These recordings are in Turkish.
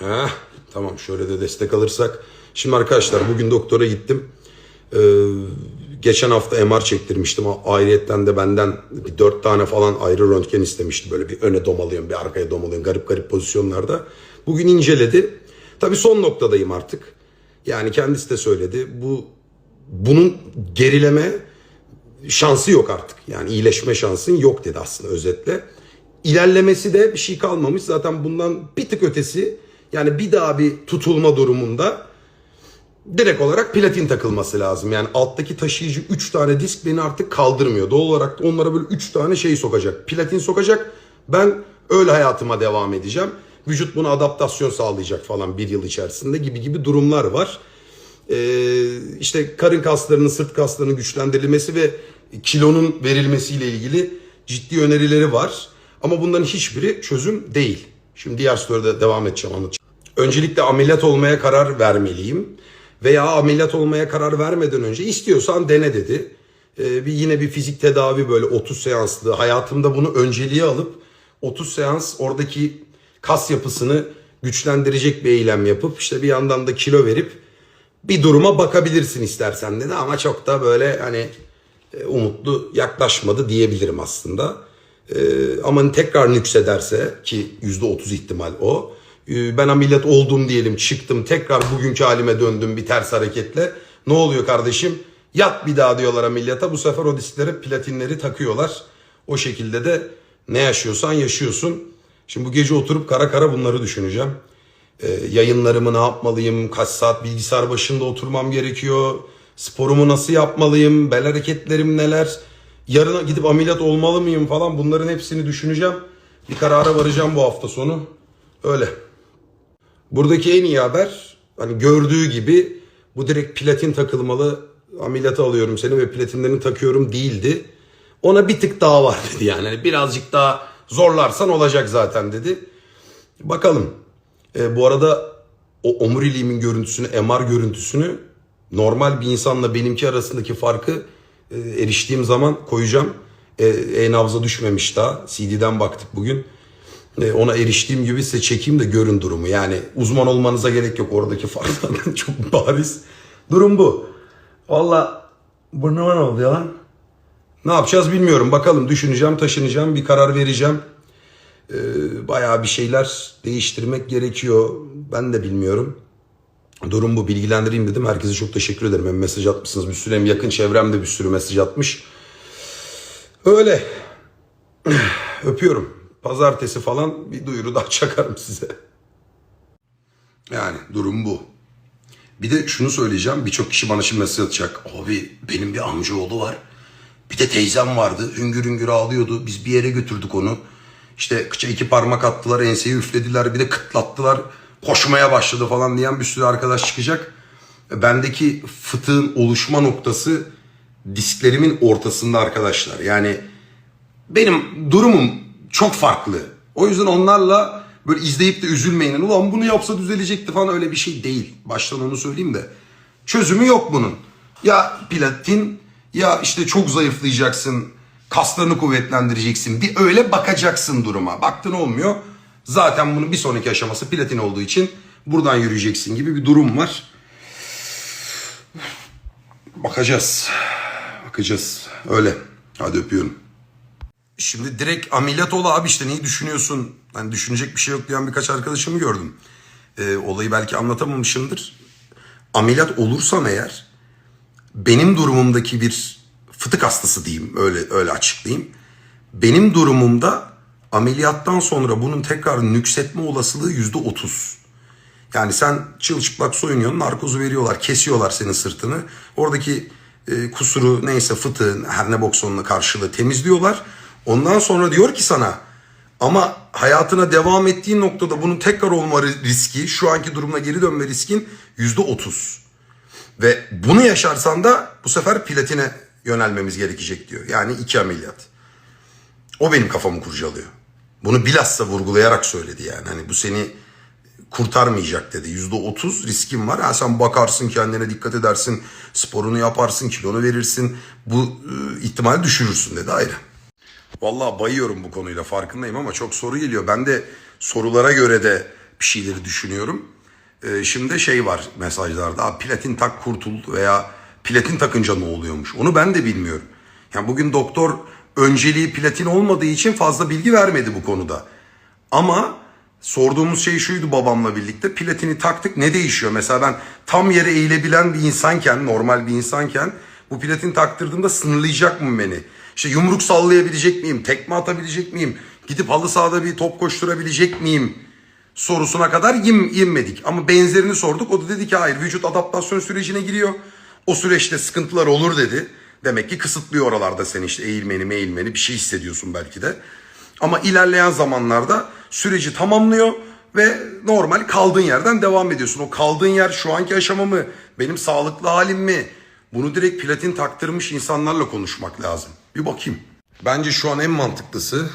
Heh, tamam şöyle de destek alırsak. Şimdi arkadaşlar bugün doktora gittim. Ee, geçen hafta MR çektirmiştim. Ayrıyetten de benden bir dört tane falan ayrı röntgen istemişti. Böyle bir öne domalıyorsun bir arkaya domalıyorsun garip garip pozisyonlarda. Bugün inceledi. Tabii son noktadayım artık. Yani kendisi de söyledi. Bu bunun gerileme şansı yok artık. Yani iyileşme şansın yok dedi aslında özetle. İlerlemesi de bir şey kalmamış. Zaten bundan bir tık ötesi yani bir daha bir tutulma durumunda direkt olarak platin takılması lazım. Yani alttaki taşıyıcı 3 tane disk beni artık kaldırmıyor. Doğal olarak da onlara böyle 3 tane şey sokacak. Platin sokacak. Ben öyle hayatıma devam edeceğim. Vücut buna adaptasyon sağlayacak falan bir yıl içerisinde gibi gibi durumlar var. Ee, işte karın kaslarının, sırt kaslarının güçlendirilmesi ve kilonun verilmesiyle ilgili ciddi önerileri var. Ama bunların hiçbiri çözüm değil. Şimdi diğer soruda devam edeceğim anlatacağım. Öncelikle ameliyat olmaya karar vermeliyim. Veya ameliyat olmaya karar vermeden önce istiyorsan dene dedi. Ee, bir yine bir fizik tedavi böyle 30 seanslı. Hayatımda bunu önceliğe alıp 30 seans oradaki kas yapısını güçlendirecek bir eylem yapıp işte bir yandan da kilo verip bir duruma bakabilirsin istersen dedi ama çok da böyle hani e, umutlu yaklaşmadı diyebilirim aslında. Ee, ama tekrar nüksederse ki %30 ihtimal o. Ee, ben ameliyat oldum diyelim çıktım tekrar bugünkü halime döndüm bir ters hareketle. Ne oluyor kardeşim? Yat bir daha diyorlar ameliyata. Bu sefer o disklere platinleri takıyorlar. O şekilde de ne yaşıyorsan yaşıyorsun. Şimdi bu gece oturup kara kara bunları düşüneceğim. Ee, yayınlarımı ne yapmalıyım? Kaç saat bilgisayar başında oturmam gerekiyor? Sporumu nasıl yapmalıyım? Bel hareketlerim neler? Yarına gidip ameliyat olmalı mıyım falan bunların hepsini düşüneceğim. Bir karara varacağım bu hafta sonu. Öyle. Buradaki en iyi haber hani gördüğü gibi bu direkt platin takılmalı ameliyata alıyorum seni ve platinlerini takıyorum değildi. Ona bir tık daha var dedi yani. Hani birazcık daha zorlarsan olacak zaten dedi. Bakalım. E, bu arada o omuriliğimin görüntüsünü, MR görüntüsünü normal bir insanla benimki arasındaki farkı e, eriştiğim zaman koyacağım. E, e-nabza düşmemiş daha. CD'den baktık bugün. E, ona eriştiğim gibi size çekeyim de görün durumu. Yani uzman olmanıza gerek yok oradaki farklardan çok bariz. Durum bu. Valla burnuma ne oldu ya lan? Ne yapacağız bilmiyorum. Bakalım düşüneceğim, taşınacağım, bir karar vereceğim. Ee, bayağı bir şeyler değiştirmek gerekiyor. Ben de bilmiyorum. Durum bu. Bilgilendireyim dedim. Herkese çok teşekkür ederim. Hem mesaj atmışsınız bir sürü hem yakın çevremde bir sürü mesaj atmış. Öyle. Öpüyorum. Pazartesi falan bir duyuru daha çakarım size. Yani durum bu. Bir de şunu söyleyeceğim. Birçok kişi bana şimdi mesaj atacak. Abi benim bir amcaoğlu var. Bir de teyzem vardı. Hüngür hüngür ağlıyordu. Biz bir yere götürdük onu. İşte kıça iki parmak attılar. Enseyi üflediler. Bir de kıtlattılar. Koşmaya başladı falan diyen bir sürü arkadaş çıkacak. Bendeki fıtığın oluşma noktası disklerimin ortasında arkadaşlar. Yani benim durumum çok farklı. O yüzden onlarla böyle izleyip de üzülmeyin. Ulan bunu yapsa düzelecekti falan öyle bir şey değil. Baştan onu söyleyeyim de. Çözümü yok bunun. Ya platin ya işte çok zayıflayacaksın. Kaslarını kuvvetlendireceksin. Bir öyle bakacaksın duruma. Baktın olmuyor. Zaten bunun bir sonraki aşaması platin olduğu için buradan yürüyeceksin gibi bir durum var. Bakacağız. Bakacağız. Öyle. Hadi öpüyorum. Şimdi direkt ameliyat ol abi işte neyi düşünüyorsun? Hani düşünecek bir şey yok diyen birkaç arkadaşımı gördüm. Ee, olayı belki anlatamamışımdır. Ameliyat olursam eğer benim durumumdaki bir fıtık hastası diyeyim öyle öyle açıklayayım. Benim durumumda ameliyattan sonra bunun tekrar nüksetme olasılığı yüzde otuz. Yani sen çılçıplak soyunuyorsun, narkozu veriyorlar, kesiyorlar senin sırtını. Oradaki e, kusuru neyse fıtığın her ne boksonla karşılığı temizliyorlar. Ondan sonra diyor ki sana ama hayatına devam ettiğin noktada bunun tekrar olma riski, şu anki durumuna geri dönme riskin yüzde otuz. Ve bunu yaşarsan da bu sefer platine yönelmemiz gerekecek diyor. Yani iki ameliyat. O benim kafamı kurcalıyor. Bunu bilhassa vurgulayarak söyledi yani. Hani bu seni kurtarmayacak dedi. Yüzde otuz riskin var. Ha sen bakarsın kendine dikkat edersin. Sporunu yaparsın, kilonu verirsin. Bu e, ihtimali düşürürsün dedi ayrı. Vallahi bayıyorum bu konuyla farkındayım ama çok soru geliyor. Ben de sorulara göre de bir şeyleri düşünüyorum. Ee, şimdi şey var mesajlarda. Platin tak kurtul veya platin takınca ne oluyormuş? Onu ben de bilmiyorum. Yani bugün doktor önceliği platin olmadığı için fazla bilgi vermedi bu konuda. Ama sorduğumuz şey şuydu babamla birlikte. Platini taktık ne değişiyor? Mesela ben tam yere eğilebilen bir insanken, normal bir insanken bu platin taktırdığımda sınırlayacak mı beni? İşte yumruk sallayabilecek miyim? Tekme atabilecek miyim? Gidip halı sahada bir top koşturabilecek miyim? Sorusuna kadar yim, inmedik. Ama benzerini sorduk. O da dedi ki hayır vücut adaptasyon sürecine giriyor. O süreçte sıkıntılar olur dedi. Demek ki kısıtlıyor oralarda seni işte eğilmeni meğilmeni bir şey hissediyorsun belki de. Ama ilerleyen zamanlarda süreci tamamlıyor ve normal kaldığın yerden devam ediyorsun. O kaldığın yer şu anki aşama mı? Benim sağlıklı halim mi? Bunu direkt platin taktırmış insanlarla konuşmak lazım. Bir bakayım. Bence şu an en mantıklısı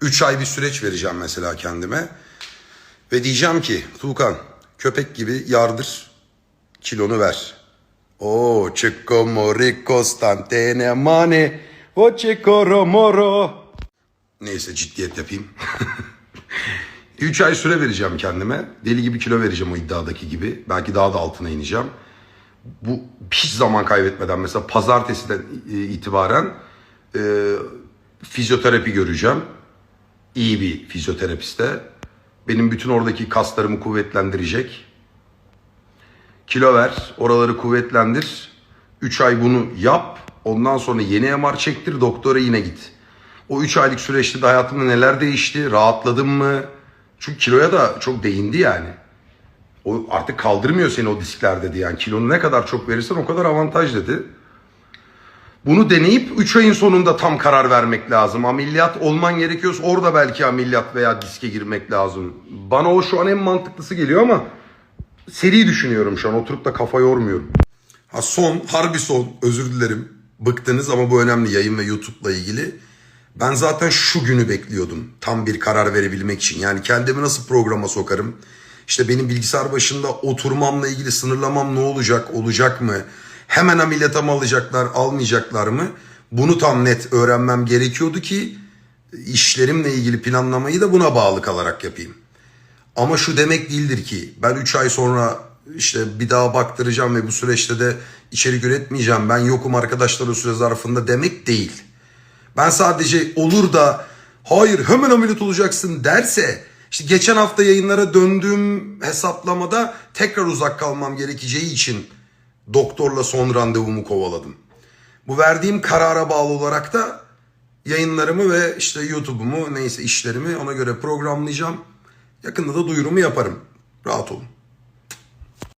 3 ay bir süreç vereceğim mesela kendime. Ve diyeceğim ki Tuğkan köpek gibi yardır kilonu ver. O chico morico stantene mane o chico romoro. Neyse ciddiyet yapayım. 3 ay süre vereceğim kendime. Deli gibi kilo vereceğim o iddiadaki gibi. Belki daha da altına ineceğim. Bu hiç zaman kaybetmeden mesela pazartesiden itibaren e, fizyoterapi göreceğim. İyi bir fizyoterapiste. Benim bütün oradaki kaslarımı kuvvetlendirecek. Kilo ver, oraları kuvvetlendir. 3 ay bunu yap. Ondan sonra yeni MR çektir, doktora yine git. O 3 aylık süreçte de hayatımda neler değişti? Rahatladım mı? Çünkü kiloya da çok değindi yani. O artık kaldırmıyor seni o diskler dedi yani. Kilonu ne kadar çok verirsen o kadar avantaj dedi. Bunu deneyip 3 ayın sonunda tam karar vermek lazım. Ameliyat olman gerekiyorsa orada belki ameliyat veya diske girmek lazım. Bana o şu an en mantıklısı geliyor ama seri düşünüyorum şu an. Oturup da kafa yormuyorum. Ha son, harbi son. Özür dilerim. Bıktınız ama bu önemli yayın ve YouTube'la ilgili. Ben zaten şu günü bekliyordum. Tam bir karar verebilmek için. Yani kendimi nasıl programa sokarım? İşte benim bilgisayar başında oturmamla ilgili sınırlamam ne olacak? Olacak mı? Hemen ameliyata mı alacaklar, almayacaklar mı? Bunu tam net öğrenmem gerekiyordu ki işlerimle ilgili planlamayı da buna bağlı kalarak yapayım. Ama şu demek değildir ki ben 3 ay sonra işte bir daha baktıracağım ve bu süreçte de içerik üretmeyeceğim. Ben yokum arkadaşlar o süre zarfında demek değil. Ben sadece olur da hayır hemen ameliyat olacaksın derse işte geçen hafta yayınlara döndüğüm hesaplamada tekrar uzak kalmam gerekeceği için doktorla son randevumu kovaladım. Bu verdiğim karara bağlı olarak da yayınlarımı ve işte YouTube'umu neyse işlerimi ona göre programlayacağım. Yakında da duyurumu yaparım. Rahat olun.